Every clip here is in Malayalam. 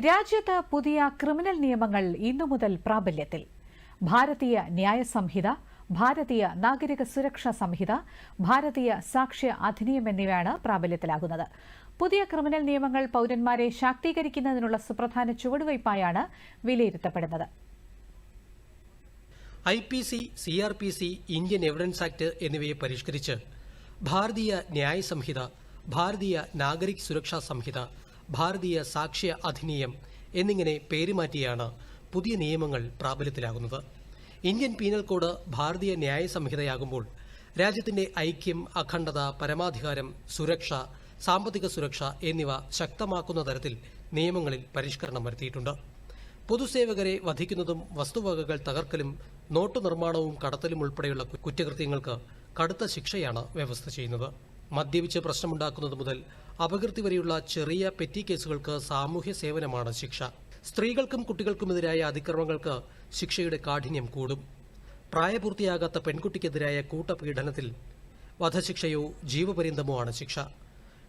രാജ്യത്ത് പുതിയ ക്രിമിനൽ നിയമങ്ങൾ ഇന്നു മുതൽ പ്രാബല്യത്തിൽ. ഭാരതീയ ന്യായ സംഹിത ഭാരതീയ നാഗരിക സുരക്ഷാ സംഹിത ഭാരതീയ സാക്ഷ്യ അധിനിയം എന്നിവയാണ് പ്രാബല്യത്തിലാകുന്നത്. പുതിയ ക്രിമിനൽ നിയമങ്ങൾ പൌരന്മാരെ ശാക്തീകരിക്കുന്നതിനുള്ള സുപ്രധാന ചുവടുവയ്പായാണ് വിലയിരുത്തപ്പെടുന്നത്. I P C C R P C Indian evidence act എന്നിവയെ പരിഷ്കരിച്ച് ഭാരതീയ ന്യായ സംഹിത ഭാരതീയ നാഗരിക് സുരക്ഷാ സംഹിത ഭാരതീയ സാക്ഷ്യ അധിനിയം എന്നിങ്ങനെ പേരുമാറ്റിയാണ് പുതിയ നിയമങ്ങൾ പ്രാബല്യത്തിലാകുന്നത്. ഇന്ത്യൻ പീനൽ കോഡ് ഭാരതീയ ന്യായ സംഹിതയാകുമ്പോൾ രാജ്യത്തിന്റെ ഐക്യം അഖണ്ഡത പരമാധികാരം സുരക്ഷ സാമ്പത്തിക സുരക്ഷ എന്നിവ ശക്തമാക്കുന്ന തരത്തിൽ നിയമങ്ങളിൽ പരിഷ്കരണം വരുത്തിയിട്ടുണ്ട്. പൊതുസേവകരെ വധിക്കുന്നതും വസ്തുവകകൾ തകർക്കലും നോട്ടു നിർമ്മാണവും കടത്തലും ഉൾപ്പെടെയുള്ള കുറ്റകൃത്യങ്ങൾക്ക് കടുത്ത ശിക്ഷയാണ് വ്യവസ്ഥ ചെയ്യുന്നത്. മദ്യപിച്ച് പ്രശ്നമുണ്ടാക്കുന്നത് മുതൽ അപകീർത്തി വരെയുള്ള ചെറിയ പെറ്റി കേസുകൾക്ക് സാമൂഹ്യ സേവനമാണ് ശിക്ഷ. സ്ത്രീകൾക്കും കുട്ടികൾക്കുമെതിരായ അതിക്രമങ്ങൾക്ക് ശിക്ഷയുടെ കാഠിന്യം കൂടും. പ്രായപൂർത്തിയാകാത്ത പെൺകുട്ടിക്കെതിരായ കൂട്ടപീഡനത്തിൽ വധശിക്ഷയോ ജീവപര്യന്തമോ ആണ് ശിക്ഷ.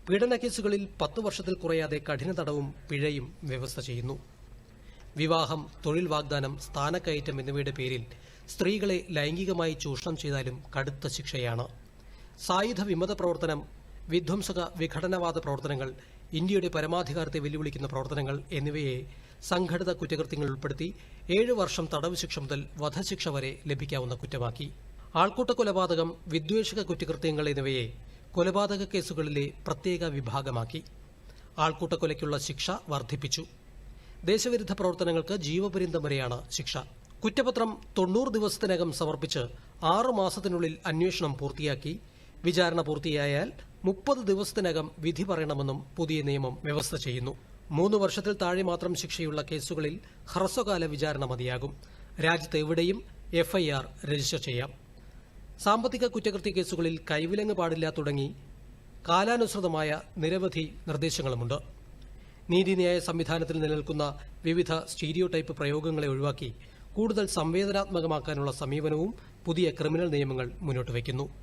പീഡന കേസുകളിൽ പത്തു വർഷത്തിൽ കുറയാതെ കഠിന തടവും പിഴയും വ്യവസ്ഥ ചെയ്യുന്നു. വിവാഹം തൊഴിൽ വാഗ്ദാനം സ്ഥാനക്കയറ്റം എന്നിവയുടെ പേരിൽ സ്ത്രീകളെ ലൈംഗികമായി ചൂഷണം ചെയ്താലും കടുത്ത ശിക്ഷയാണ്. സായുധ വിമത പ്രവർത്തനം വിധ്വംസക വിഘടനവാദ പ്രവർത്തനങ്ങൾ ഇന്ത്യയുടെ പരമാധികാരത്തെ വെല്ലുവിളിക്കുന്ന പ്രവർത്തനങ്ങൾ എന്നിവയെ സംഘടിത കുറ്റകൃത്യങ്ങൾ ഉൾപ്പെടുത്തി ഏഴ് വർഷം തടവ് ശിക്ഷ മുതൽ വധശിക്ഷ വരെ ലഭിക്കാവുന്ന കുറ്റമാക്കി. ആൾക്കൂട്ട കൊലപാതകം വിദ്വേഷക കുറ്റകൃത്യങ്ങൾ എന്നിവയെ കൊലപാതക കേസുകളിലെ പ്രത്യേക വിഭാഗമാക്കി. ആൾക്കൂട്ട കൊലയ്ക്കുള്ള ശിക്ഷ വർദ്ധിപ്പിച്ചു. ദേശവിരുദ്ധ പ്രവർത്തനങ്ങൾക്ക് ജീവപര്യന്തം വരെയാണ് ശിക്ഷ. കുറ്റപത്രം തൊണ്ണൂറ് ദിവസത്തിനകം സമർപ്പിച്ച് ആറു മാസത്തിനുള്ളിൽ അന്വേഷണം പൂർത്തിയാക്കി വിചാരണ പൂർത്തിയായാൽ മുപ്പത് ദിവസത്തിനകം വിധി പറയണമെന്നും പുതിയ നിയമം വ്യവസ്ഥ ചെയ്യുന്നു. മൂന്ന് വർഷത്തിൽ താഴെ മാത്രം ശിക്ഷയുള്ള കേസുകളിൽ ഹ്രസ്വകാല വിചാരണ മതിയാകും. രാജ്യത്ത് എവിടെയും എഫ്ഐആർ രജിസ്റ്റർ ചെയ്യാം. സാമ്പത്തിക കുറ്റകൃത്യ കേസുകളിൽ കൈവിലങ്ങ് പാടില്ല തുടങ്ങി കാലാനുസൃതമായ നിരവധി നിർദ്ദേശങ്ങളുമുണ്ട്. നീതിന്യായ സംവിധാനത്തിൽ നിലനിൽക്കുന്ന വിവിധ സ്റ്റീരിയോ ടൈപ്പ് പ്രയോഗങ്ങളെ ഒഴിവാക്കി കൂടുതൽ സംവേദനാത്മകമാക്കാനുള്ള സമീപനവും പുതിയ ക്രിമിനൽ നിയമങ്ങൾ മുന്നോട്ട് വയ്ക്കുന്നു.